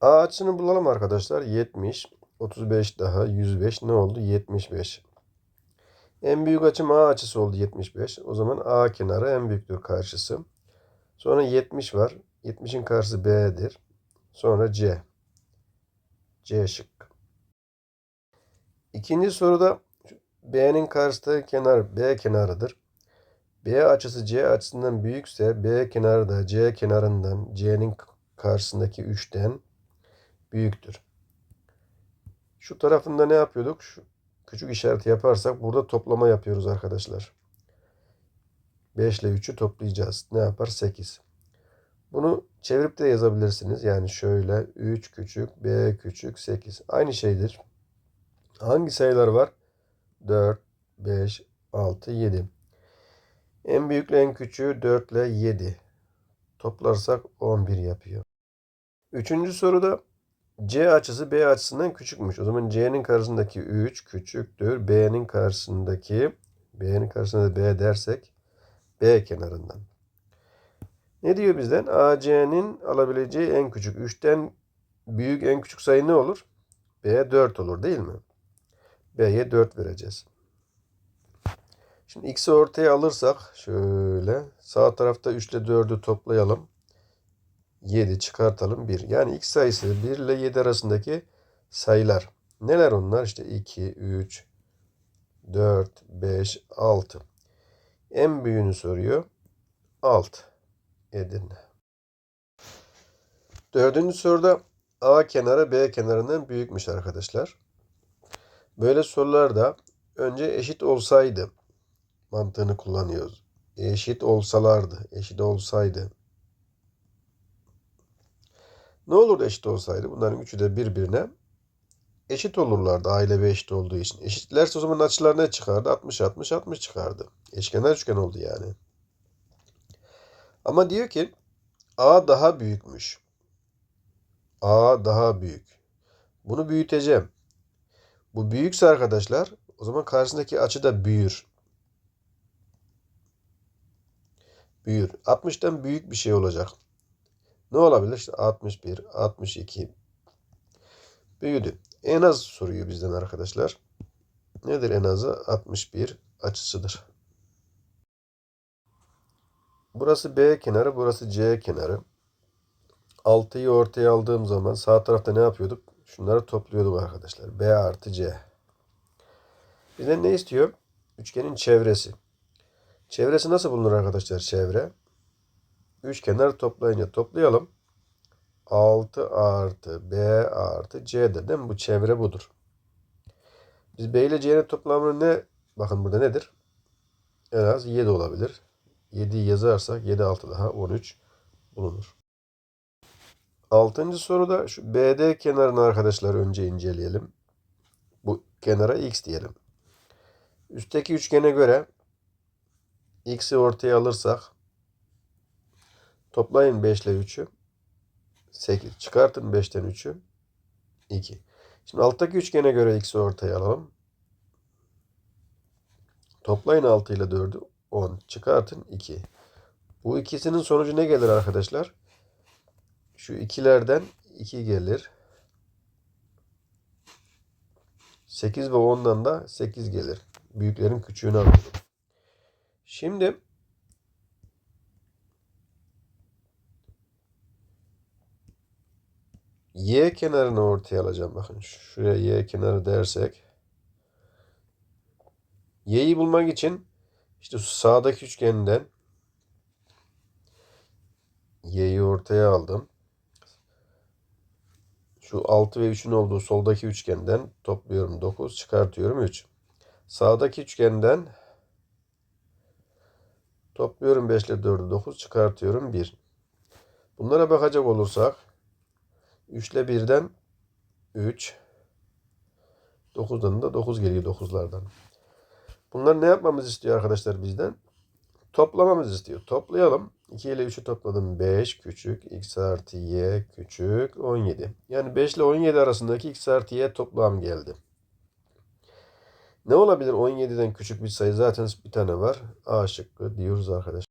A açısını bulalım arkadaşlar. 70. 35 daha 105 ne oldu? 75. En büyük açım A açısı oldu 75. O zaman A kenarı en büyüktür karşısı. Sonra 70 var. 70'in karşısı B'dir. Sonra C. C şık. İkinci soruda B'nin karşıtı kenar B kenarıdır. B açısı C açısından büyükse B kenarı da C kenarından C'nin karşısındaki 3'ten büyüktür. Şu tarafında ne yapıyorduk? Şu küçük işareti yaparsak burada toplama yapıyoruz arkadaşlar. 5 ile 3'ü toplayacağız. Ne yapar? 8. Bunu çevirip de yazabilirsiniz. Yani şöyle 3 küçük, B küçük, 8. Aynı şeydir. Hangi sayılar var? 4, 5, 6, 7. En büyükle en küçüğü 4 ile 7. Toplarsak 11 yapıyor. Üçüncü soruda C açısı B açısından küçükmüş. O zaman C'nin karşısındaki 3 küçüktür. B'nin karşısındaki B'nin karşısında B dersek B kenarından. Ne diyor bizden? AC'nin alabileceği en küçük 3'ten büyük en küçük sayı ne olur? B 4 olur değil mi? B'ye 4 vereceğiz. Şimdi x'i ortaya alırsak şöyle sağ tarafta 3 ile 4'ü toplayalım. 7 çıkartalım 1. Yani x sayısı 1 ile 7 arasındaki sayılar. Neler onlar? İşte 2, 3, 4, 5, 6. En büyüğünü soruyor. 6. Edirne. Dördüncü soruda A kenarı B kenarından büyükmüş arkadaşlar. Böyle sorularda önce eşit olsaydı mantığını kullanıyoruz. Eşit olsalardı, eşit olsaydı. Ne olurdu eşit olsaydı? Bunların üçü de birbirine eşit olurlardı aile ve eşit olduğu için. Eşitlerse o zaman açılar ne çıkardı? 60 60 60 çıkardı. Eşkenar üçgen oldu yani. Ama diyor ki A daha büyükmüş. A daha büyük. Bunu büyüteceğim. Bu büyükse arkadaşlar o zaman karşısındaki açı da büyür. Büyür. 60'tan büyük bir şey olacak. Ne olabilir? İşte 61, 62. Büyüdü. En az soruyor bizden arkadaşlar. Nedir en azı? 61 açısıdır. Burası B kenarı, burası C kenarı. 6'yı ortaya aldığım zaman sağ tarafta ne yapıyorduk? Şunları topluyorduk arkadaşlar. B artı C. Bizden ne istiyor? Üçgenin çevresi. Çevresi nasıl bulunur arkadaşlar çevre? Üç kenar toplayınca toplayalım. 6 artı B artı C'dir değil mi? Bu çevre budur. Biz B ile C'nin toplamını ne? Bakın burada nedir? En az 7 olabilir. 7'yi yazarsak 7 6 daha 13 bulunur. Altıncı soruda şu BD kenarını arkadaşlar önce inceleyelim. Bu kenara x diyelim. Üstteki üçgene göre x'i ortaya alırsak toplayın 5 ile 3'ü 8. Çıkartın 5'ten 3'ü 2. Şimdi alttaki üçgene göre x'i ortaya alalım. Toplayın 6 ile 4'ü 10. Çıkartın 2. Bu ikisinin sonucu ne gelir arkadaşlar? Şu ikilerden 2 gelir. 8 ve 10'dan da 8 gelir. Büyüklerin küçüğünü alıyorum. Şimdi y kenarını ortaya alacağım. Bakın şuraya y kenarı dersek. y'yi bulmak için işte sağdaki üçgenden y'yi ortaya aldım. Şu 6 ve 3'ün olduğu soldaki üçgenden topluyorum 9 çıkartıyorum 3. Sağdaki üçgenden topluyorum 5 ile 4'ü 9 çıkartıyorum 1. Bunlara bakacak olursak 3 ile 1'den 3 9'dan da 9 geliyor 9'lardan. Bunlar ne yapmamız istiyor arkadaşlar bizden? Toplamamız istiyor. Toplayalım. 2 ile 3'ü topladım. 5 küçük x artı y küçük 17. Yani 5 ile 17 arasındaki x artı y toplam geldi. Ne olabilir 17'den küçük bir sayı? Zaten bir tane var. A şıkkı diyoruz arkadaşlar.